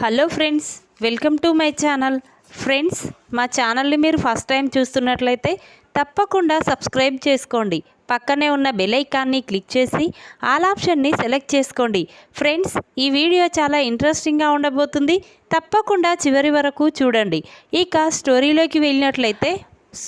Hello friends welcome to my channel. Friends మా ఛానల్ని మీరు ఫస్ట్ టైం చూస్తున్నట్లయితే తప్పకుండా సబ్స్క్రైబ్ చేసుకోండి. పక్కనే ఉన్న బెల్ ఐకాన్ని క్లిక్ చేసి ఆల్ ఆప్షన్ని సెలెక్ట్ చేసుకోండి. ఫ్రెండ్స్ ఈ వీడియో చాలా ఇంట్రెస్టింగ్గా ఉండబోతుంది. తప్పకుండా చివరి వరకు చూడండి. ఇక స్టోరీలోకి వెళ్ళినట్లయితే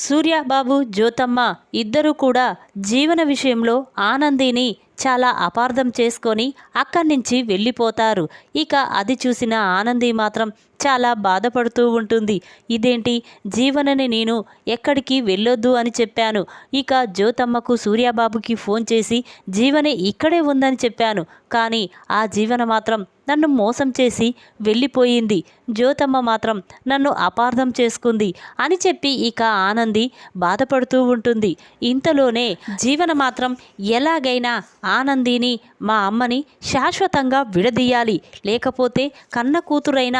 సూర్యబాబు జ్యోతమ్మ ఇద్దరు కూడా జీవన విషయంలో ఆనందిని చాలా అపార్థం చేసుకొని అక్కడి నుంచి వెళ్ళిపోతారు. ఇక అది చూసిన ఆనంది మాత్రం చాలా బాధపడుతూ ఉంటుంది. ఇదేంటి? జీవనని నేను ఎక్కడికి వెళ్ళొద్దు అని చెప్పాను. ఇక జ్యోతమ్మకు సూర్యబాబుకి ఫోన్ చేసి జీవనే ఇక్కడే ఉందని చెప్పాను. కానీ ఆ జీవన మాత్రం నన్ను మోసం చేసి వెళ్ళిపోయింది. జ్యోతమ్మ మాత్రం నన్ను అపార్థం చేసుకుంది అని చెప్పి ఇక ఆనంది బాధపడుతూ ఉంటుంది. ఇంతలోనే జీవన మాత్రం ఎలాగైనా ఆనందిని మా అమ్మని శాశ్వతంగా విడదీయాలి. లేకపోతే కన్న కూతురైన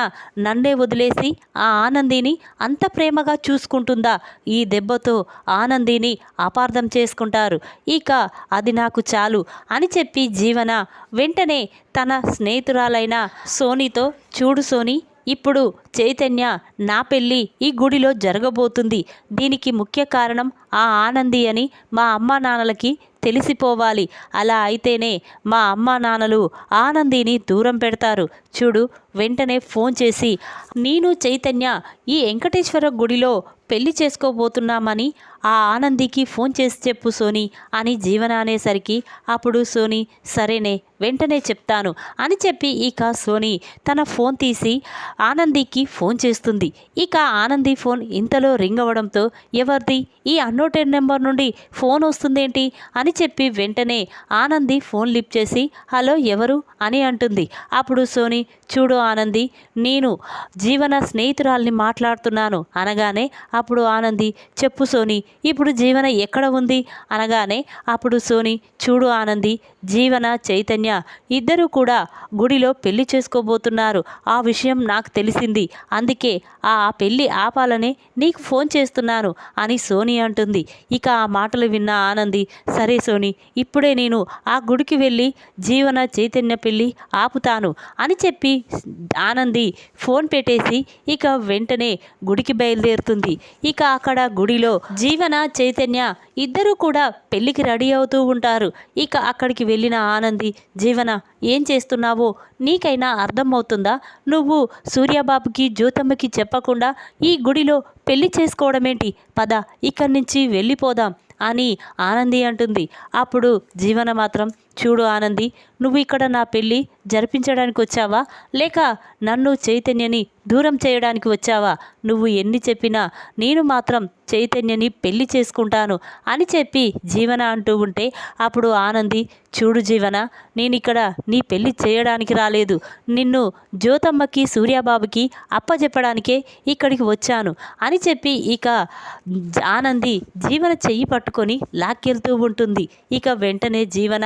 నన్నే వదిలేసి ఆ ఆనందిని అంత ప్రేమగా చూసుకుంటుందా? ఈ దెబ్బతో ఆనందిని అపార్థం చేసుకుంటారు. ఇక అది నాకు చాలు అని చెప్పి జీవన వెంటనే తన స్నేహితురాలైన సోనీతో చూడు సోనీ ఇప్పుడు చైతన్య నా పెళ్ళి ఈ గుడిలో జరగబోతుంది. దీనికి ముఖ్య కారణం ఆ ఆనంది అని మా అమ్మా నాన్నలకి తెలిసిపోవాలి. అలా అయితేనే మా అమ్మా నాన్నలు ఆనందిని దూరం పెడతారు. చూడు వెంటనే ఫోన్ చేసి నేను చైతన్య ఈ వెంకటేశ్వర గుడిలో పెళ్ళి చేసుకోబోతున్నామని ఆ ఆనందికి ఫోన్ చేసి చెప్పు సోని అని జీవన అనేసరికి అప్పుడు సోని సరేనే వెంటనే చెప్తాను అని చెప్పి ఇక సోని తన ఫోన్ తీసి ఆనందికి ఫోన్ చేస్తుంది. ఇక ఆనంది ఫోన్ ఇంతలో రింగ్ అవ్వడంతో ఎవరిది? ఈ అన్నోటెడ్ నెంబర్ నుండి ఫోన్ వస్తుందేంటి? అని చెప్పి వెంటనే ఆనంది ఫోన్ లిఫ్ట్ చేసి హలో ఎవరు? అని అంటుంది. అప్పుడు సోని చూడు ఆనంది నేను జీవన స్నేహితురాల్ని మాట్లాడుతున్నాను. అనగానే అప్పుడు ఆనంది చెప్పు సోని ఇప్పుడు జీవన ఎక్కడ ఉంది? అనగానే అప్పుడు సోని చూడు ఆనంది జీవన చైతన్య ఇద్దరు కూడా గుడిలో పెళ్ళి చేసుకోబోతున్నారు. ఆ విషయం నాకు తెలిసింది. అందుకే ఆ పెళ్ళి ఆపాలని నీకు ఫోన్ చేస్తున్నాను అని సోని అంటుంది. ఇక ఆ మాటలు విన్న ఆనంది సరే సోని ఇప్పుడే నేను ఆ గుడికి వెళ్ళి జీవన చైతన్య పెళ్ళి ఆపుతాను అని చెప్పి ఆనంది ఫోన్ పెట్టేసి ఇక వెంటనే గుడికి బయలుదేరుతుంది. ఇక అక్కడ గుడిలో జీవన చైతన్య ఇద్దరూ కూడా పెళ్ళికి రెడీ అవుతూ ఉంటారు. ఇక అక్కడికి వెళ్ళిన ఆనంది జీవన ఏం చేస్తున్నావో నీకైనా అర్థమవుతుందా? నువ్వు సూర్యబాబుకి జ్యోతమ్మకి చెప్పకుండా ఈ గుడిలో పెళ్ళి చేసుకోవడమేంటి? పద ఇక్కడి నుంచి వెళ్ళిపోదాం. అని ఆనంది అంటుంది. అప్పుడు జీవన మాత్రం చూడు ఆనంది నువ్వు ఇక్కడ నా పెళ్ళి జరిపించడానికి వచ్చావా? లేక నన్ను చైతన్యని దూరం చేయడానికి వచ్చావా? నువ్వు ఎన్ని చెప్పినా నేను మాత్రం చైతన్యని పెళ్ళి చేసుకుంటాను అని చెప్పి జీవన అంటూ ఉంటే అప్పుడు ఆనంది చూడు జీవన నేను ఇక్కడ నీ పెళ్ళి చేయడానికి రాలేదు. నిన్ను జ్యోతమ్మకి సూర్యబాబుకి అప్పచెప్పడానికే ఇక్కడికి వచ్చాను అని చెప్పి ఇక ఆనంది జీవన చెయ్యి పట్టు పట్టుకొని లాక్కెళ్తూ ఉంటుంది. ఇక వెంటనే జీవన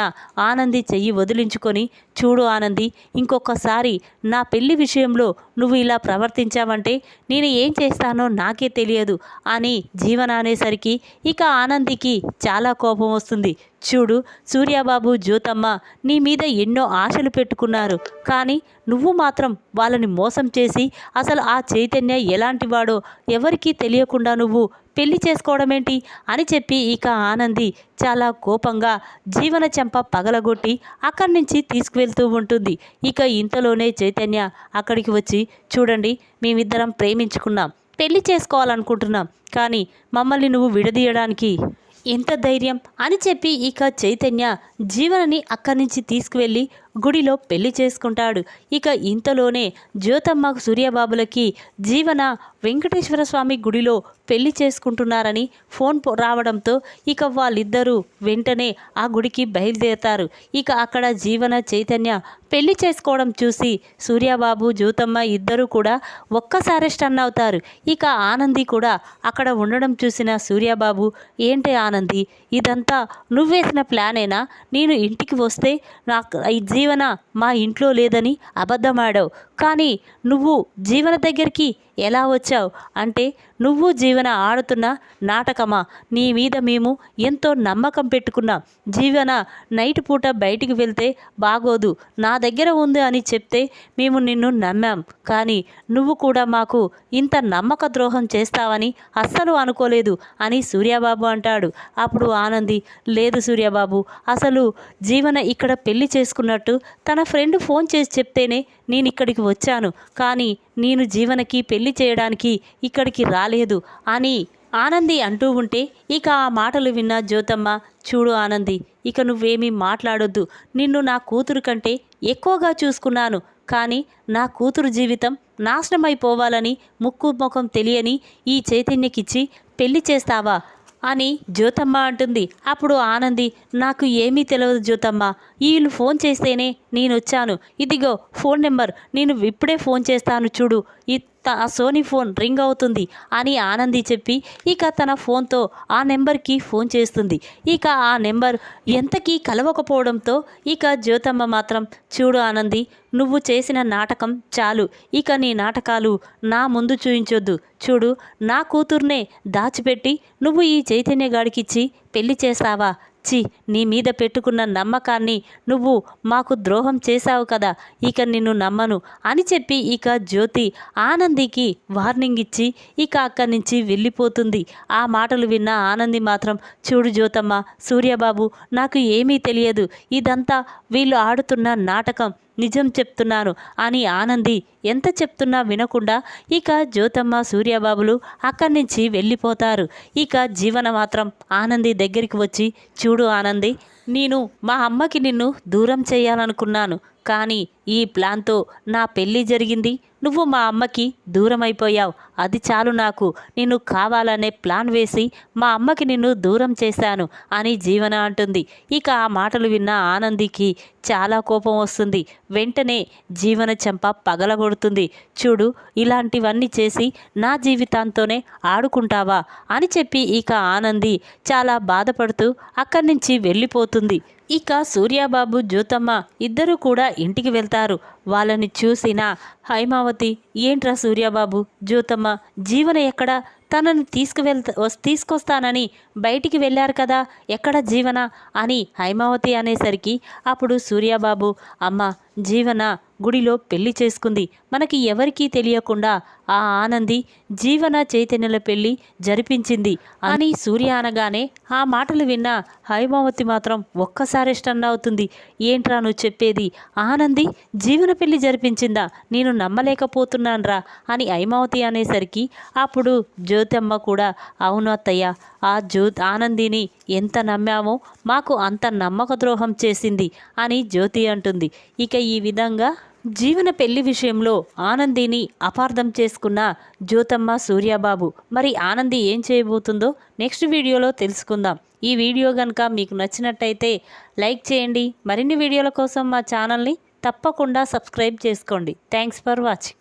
ఆనంది చెయ్యి వదిలించుకొని చూడు ఆనంది ఇంకొకసారి నా పెళ్ళి విషయంలో నువ్వు ఇలా ప్రవర్తించావంటే నేను ఏం చేస్తానో నాకే తెలియదు అని జీవన అనేసరికి ఇక ఆనందికి చాలా కోపం వస్తుంది. చూడు సూర్యబాబు జ్యోతమ్మ నీ మీద ఎన్నో ఆశలు పెట్టుకున్నారు. కానీ నువ్వు మాత్రం వాళ్ళని మోసం చేసి అసలు ఆ చైతన్య ఎలాంటి వాడో ఎవరికీ తెలియకుండా నువ్వు పెళ్ళి చేసుకోవడమేంటి అని చెప్పి ఇక ఆనంది చాలా కోపంగా జీవన చెంప పగలగొట్టి అక్కడి నుంచి తీసుకువెళ్తూ ఉంటుంది. ఇక ఇంతలోనే చైతన్య అక్కడికి వచ్చి చూడండి మేమిద్దరం ప్రేమించుకున్నాం. పెళ్ళి చేసుకోవాలనుకుంటున్నాం. కానీ మమ్మల్ని నువ్వు విడదీయడానికి ఎంత ధైర్యం? అని చెప్పి ఇక చైతన్య జీవనని అక్కడి నుంచి తీసుకువెళ్ళి గుడిలో పెళ్ళి చేసుకుంటాడు. ఇక ఇంతలోనే జ్యోతమ్మ సూర్యబాబులకి జీవన వెంకటేశ్వర స్వామి గుడిలో పెళ్ళి చేసుకుంటున్నారని ఫోన్ రావడంతో ఇక వాళ్ళిద్దరూ వెంటనే ఆ గుడికి బయలుదేరతారు. ఇక అక్కడ జీవన చైతన్య పెళ్ళి చేసుకోవడం చూసి సూర్యబాబు జ్యోతమ్మ ఇద్దరూ కూడా ఒక్కసారి స్టన్ అవుతారు. ఇక ఆనంది కూడా అక్కడ ఉండడం చూసిన సూర్యబాబు ఏంటి ఆనంది ఇదంతా నువ్వేసిన ప్లానేనా? నేను ఇంటికి వస్తే నాకు ఈ జీవన మా ఇంట్లో లేదని అబద్ధమాడావు. కానీ నువ్వు జీవన దగ్గరికి ఎలా వచ్చావు? అంటే నువ్వు జీవన ఆడుతున్న నాటకమా? నీ మీద మేము ఎంతో నమ్మకం పెట్టుకున్నాం జీవన నైట్ పూట బయటికి వెళ్తే బాగోదు. నా దగ్గర ఉంది అని చెప్తే మేము నిన్ను నమ్మాం. కానీ నువ్వు కూడా మాకు ఇంత నమ్మక ద్రోహం చేస్తావని అస్సలు అనుకోలేదు అని సూర్యబాబు అంటాడు. అప్పుడు ఆనంది లేదు సూర్యబాబు అసలు జీవన ఇక్కడ పెళ్ళి చేసుకున్నట్టు తన ఫ్రెండ్ ఫోన్ చేసి చెప్తేనే నేను ఇక్కడికి వచ్చాను. కానీ నేను జీవనకి పెళ్ళి చేయడానికి ఇక్కడికి రాలేదు అని ఆనంది అంటూ ఉంటే ఇక ఆ మాటలు విన్న జ్యోతమ్మ చూడు ఆనంది ఇక నువ్వేమీ మాట్లాడొద్దు. నిన్ను నా కూతురు కంటే ఎక్కువగా చూసుకున్నాను. కానీ నా కూతురు జీవితం నాశనమైపోవాలని ముక్కు ముఖం తెలియని ఈ చైతన్యకిచ్చి పెళ్ళి చేస్తావా? అని జ్యోతమ్మ అంటుంది. అప్పుడు ఆనంది నాకు ఏమీ తెలియదు జ్యోతమ్మ. వీళ్ళు ఫోన్ చేస్తేనే నేను వచ్చాను ఇదిగో ఫోన్ నెంబర్. నేను ఇప్పుడే ఫోన్ చేస్తాను చూడు. ఈ సోనీ ఫోన్ రింగ్ అవుతుంది అని ఆనంది చెప్పి ఇక తన ఫోన్తో ఆ నెంబర్కి ఫోన్ చేస్తుంది. ఇక ఆ నెంబర్ ఎంతకీ కలవకపోవడంతో ఇక జ్యోతమ్మ మాత్రం చూడు ఆనంది నువ్వు చేసిన నాటకం చాలు. ఇక నీ నాటకాలు నా ముందు చూయించొద్దు. చూడు నా కూతుర్నే దాచిపెట్టి నువ్వు ఈ చైతన్య గాడికిచ్చి పెళ్ళి చేస్తావా? చి నీ మీద పెట్టుకున్న నమ్మకాన్ని నువ్వు మాకు ద్రోహం చేశావు కదా ఇక నిన్ను నమ్మను అని చెప్పి ఇక జ్యోతి ఆనందికి వార్నింగ్ ఇచ్చి ఇక అక్కడి నుంచి వెళ్ళిపోతుంది. ఆ మాటలు విన్న ఆనంది మాత్రం చూడు జ్యోతమ్మ సూర్యబాబు నాకు ఏమీ తెలియదు. ఇదంతా వీళ్ళు ఆడుతున్న నాటకం. నిజం చెప్తున్నాను అని ఆనంది ఎంత చెప్తున్నా వినకుండా ఇక జ్యోతమ్మ సూర్యబాబులు అక్కడి నుంచి వెళ్ళిపోతారు. ఇక జీవన మాత్రం ఆనంది దగ్గరికి వచ్చి చూడు ఆనంది నేను మా అమ్మకి నిన్ను దూరం చేయాలనుకున్నాను. కానీ ఈ ప్లాన్తో నా పెళ్ళి జరిగింది. నువ్వు మా అమ్మకి దూరం అయిపోయావు అది చాలు నాకు. నిన్ను కావాలనే ప్లాన్ వేసి మా అమ్మకి నిన్ను దూరం చేశాను అని జీవన అంటుంది. ఇక ఆ మాటలు విన్న ఆనందికి చాలా కోపం వస్తుంది. వెంటనే జీవన చెంప పగలగొడుతుంది. చూడు ఇలాంటివన్నీ చేసి నా జీవితాంతోనే ఆడుకుంటావా అని చెప్పి ఇక ఆనంది చాలా బాధపడుతూ అక్కడి నుంచి వెళ్ళిపోతుంది. ఇక సూర్యాబాబు జ్యోతమ్మ ఇద్దరు కూడా ఇంటికి వెళ్తారు. వాళ్ళని చూసిన హైమావతి ఏంట్రా సూర్యాబాబు జ్యోతమ్మ జీవన ఎక్కడ? తనను తీసుకువెళ్తా తీసుకొస్తానని బయటికి వెళ్ళారు కదా ఎక్కడ జీవన? అని హైమావతి అనేసరికి అప్పుడు సూర్యాబాబు అమ్మ జీవన గుడిలో పెళ్ళి చేసుకుంది. మనకి ఎవరికీ తెలియకుండా ఆ ఆనంది జీవన చైతన్యుల పెళ్ళి జరిపించింది. అని సూర్య అనగానే ఆ మాటలు విన్న హైమావతి మాత్రం ఒక్కసారి స్టన్ అవుతుంది. ఏంట్రా నువ్వు చెప్పేది? ఆనంది జీవన పెళ్ళి జరిపించిందా? నేను నమ్మలేకపోతున్నాన్రా అని హైమావతి అనేసరికి అప్పుడు జ్యోతమ్మ కూడా అవును అత్తయ్య ఆ జ్యో ఆనందిని ఎంత నమ్మామో మాకు అంత నమ్మక ద్రోహం చేసింది అని జ్యోతి అంటుంది. ఇక ఈ విధంగా జీవన పెళ్ళి విషయంలో ఆనందిని అపార్థం చేసుకున్న జ్యోతమ్మ సూర్యాబాబు. మరి ఆనంది ఏం చేయబోతుందో నెక్స్ట్ వీడియోలో తెలుసుకుందాం. ఈ వీడియో కనుక మీకు నచ్చినట్టయితే లైక్ చేయండి. మరిన్ని వీడియోల కోసం మా ఛానల్ని తప్పకుండా సబ్స్క్రైబ్ చేసుకోండి. Thanks for watching.